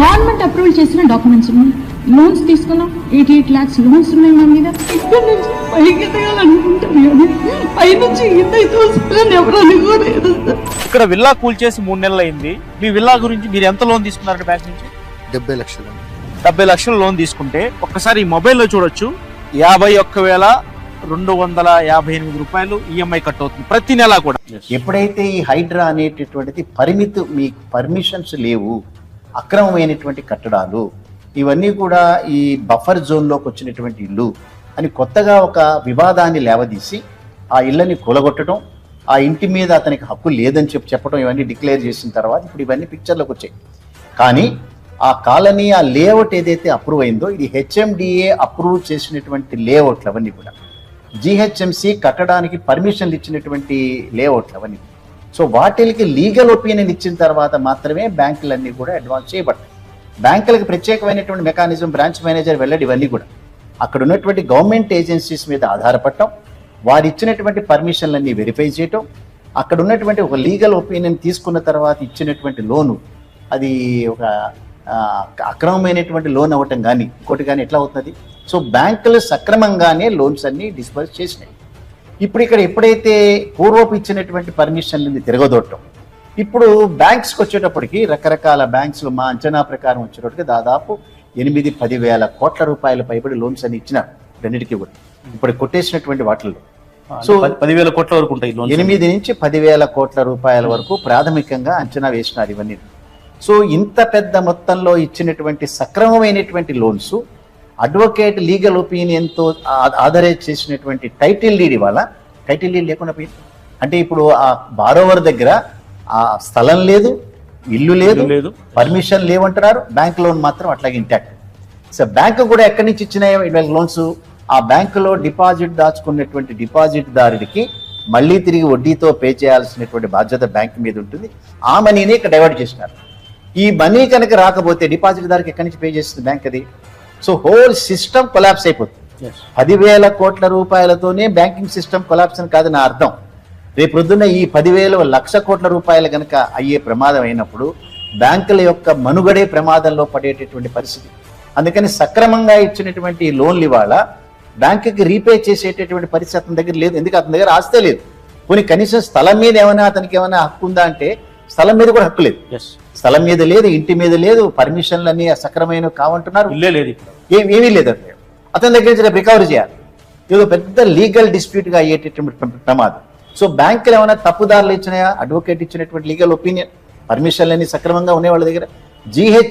Government approval చేసిన documents ఉన్నాయి. Loans తీసుకున్నాం. ఎయిటీ ఎయిట్ ల్యాక్స్ లోన్స్ ఉన్నాయి మా మీద. ఇక్కడ నుంచి పైకి పైనుంచి ఇంత చూసుకోవాలని ఎవరు అనుకోలేదు. ఇక్కడ విల్లా కూల్చేసి మూడు నెలలు అయింది. మీ విల్లా గురించి మీరు ఎంత లోన్ తీసుకున్నారు బ్యాంక్ నుంచి? డెబ్బై లక్షలు. డెబ్బై లక్షల లోన్ తీసుకుంటే ఒక్కసారి ఈ మొబైల్లో చూడొచ్చు. యాభై ఒక్క వేల రెండు వందల యాభై ఎనిమిది రూపాయలు ఈఎంఐ కట్ అవుతుంది ప్రతి నెల కూడా. ఎప్పుడైతే ఈ హైడ్రా అనేటటువంటిది పరిమితి మీ పర్మిషన్స్ లేవు అక్రమమైనటువంటి కట్టడాలు ఇవన్నీ కూడా ఈ బఫర్ జోన్లోకి వచ్చినటువంటి ఇల్లు అని కొత్తగా ఒక వివాదాన్ని లేవదీసి ఆ ఇళ్ళని కూలగొట్టడం ఆ ఇంటి మీద అతనికి హక్కు లేదని చెప్పి చెప్పడం ఇవన్నీ డిక్లేర్ చేసిన తర్వాత ఇప్పుడు ఇవన్నీ పిక్చర్లోకి వచ్చాయి. కానీ ఆ కాలనీ ఆ లేఅవుట్ ఏదైతే అప్రూవ్ అయిందో ఇది హెచ్ఎండిఏ అప్రూవ్ చేసినటువంటి లేఅవుట్లు అవన్నీ కూడా. జిహెచ్ఎంసి కట్టడానికి పర్మిషన్లు ఇచ్చినటువంటి లేఅవుట్లు అవన్నీ సో వాటికి లీగల్ ఒపీనియన్ ఇచ్చిన తర్వాత మాత్రమే బ్యాంకులన్నీ కూడా అడ్వాన్స్ చేయబడతాయి. బ్యాంకులకు ప్రత్యేకమైనటువంటి మెకానిజం బ్రాంచ్ మేనేజర్ వెళ్ళడు ఇవన్నీ కూడా. అక్కడ ఉన్నటువంటి గవర్నమెంట్ ఏజెన్సీస్ మీద ఆధారపడటం వారు ఇచ్చినటువంటి పర్మిషన్లన్నీ వెరిఫై చేయటం అక్కడ ఉన్నటువంటి ఒక లీగల్ ఒపీనియన్ తీసుకున్న తర్వాత ఇచ్చినటువంటి లోను అది ఒక అక్రమమైనటువంటి లోన్ అవ్వటం కానీ ఇంకోటి కానీ ఎట్లా అవుతుంది? సో బ్యాంకులు సక్రమంగానే లోన్స్ అన్ని డిస్బర్స్ చేసినాయి. ఇప్పుడు ఇక్కడ ఎప్పుడైతే పూర్వపు ఇచ్చినటువంటి పర్మిషన్లని తిరగదొట్టం ఇప్పుడు బ్యాంక్స్కి వచ్చేటప్పటికి రకరకాల బ్యాంక్స్లు మా అంచనా ప్రకారం వచ్చేటప్పటికి దాదాపు ఎనిమిది పది వేల కోట్ల రూపాయల పైబడి లోన్స్ అని ఇచ్చినారు రెండింటికి కూడా. ఇప్పుడు కొట్టేసినటువంటి వాటిల్లో. సో పదివేల కోట్ల వరకు ఉంటాయి ఎనిమిది నుంచి పదివేల కోట్ల రూపాయల వరకు ప్రాథమికంగా అంచనా వేసినారు ఇవన్నీ. సో ఇంత పెద్ద మొత్తంలో ఇచ్చినటువంటి సక్రమమైనటువంటి లోన్స్ అడ్వకేట్ లీగల్ ఒపీనియన్తో ఆధరైజ్ చేసినటువంటి టైటిల్ డీడ్ ఇవాళ. టైటిల్ డీడ్ లేకుండా పోయింది. అంటే ఇప్పుడు ఆ బారోవర్ దగ్గర ఆ స్థలం లేదు ఇల్లు లేదు లేదు. పర్మిషన్ లేవంటున్నారు. బ్యాంక్ లోన్ మాత్రం అట్లాగే ఇంటాక్ట్ సో బ్యాంకు కూడా ఎక్కడి నుంచి వీళ్ళకి లోన్స్. ఆ బ్యాంకులో డిపాజిట్ దాచుకున్నటువంటి డిపాజిట్ దారుడికి మళ్ళీ తిరిగి వడ్డీతో పే చేయాల్సినటువంటి బాధ్యత బ్యాంక్ మీద ఉంటుంది. ఆ మనీని ఇక్కడ డైవర్ట్ చేసినారు. ఈ మనీ కనుక రాకపోతే డిపాజిట్ దారికి ఎక్కడి నుంచి పే చేస్తుంది బ్యాంక్ అది? సో హోల్ సిస్టమ్ కొలాప్స్ అయిపోతుంది. పదివేల కోట్ల రూపాయలతోనే బ్యాంకింగ్ సిస్టమ్ కొలాప్స్ అని కాదు నా అర్థం. రేపు పొద్దున్న ఈ పదివేల లక్ష కోట్ల రూపాయలు కనుక అయ్యే ప్రమాదం అయినప్పుడు బ్యాంకుల యొక్క మనుగడే ప్రమాదంలో పడేటటువంటి పరిస్థితి. అందుకని సక్రమంగా ఇచ్చినటువంటి లోన్లు ఇవాళ బ్యాంకుకి రీపే చేసేటటువంటి పరిస్థితి అతని దగ్గర లేదు. ఎందుకు? అతని దగ్గర ఆస్తే లేదు. పోనీ కనీసం స్థలం మీద ఏమైనా అతనికి ఏమైనా హక్కు ఉందా అంటే స్థలం మీద కూడా హక్కు లేదు. స్థలం మీద లేదు ఇంటి మీద లేదు పర్మిషన్లు అన్ని సక్రమైనవి కావంటున్నారు లేదు ఏమీ లేదు అతను అతని దగ్గర నుంచి రికవరీ చేయాలి. ఇది పెద్ద లీగల్ డిస్ప్యూట్గా అయ్యేటటువంటి ప్ర- ప్రమాదం. సో బ్యాంకులు ఏమైనా తప్పుదారులు ఇచ్చినాయా? అడ్వకేట్ ఇచ్చినటువంటి లీగల్ ఒపీనియన్ పర్మిషన్లు అన్ని సక్రమంగా ఉన్నాయి వాళ్ళ దగ్గర. జీహెచ్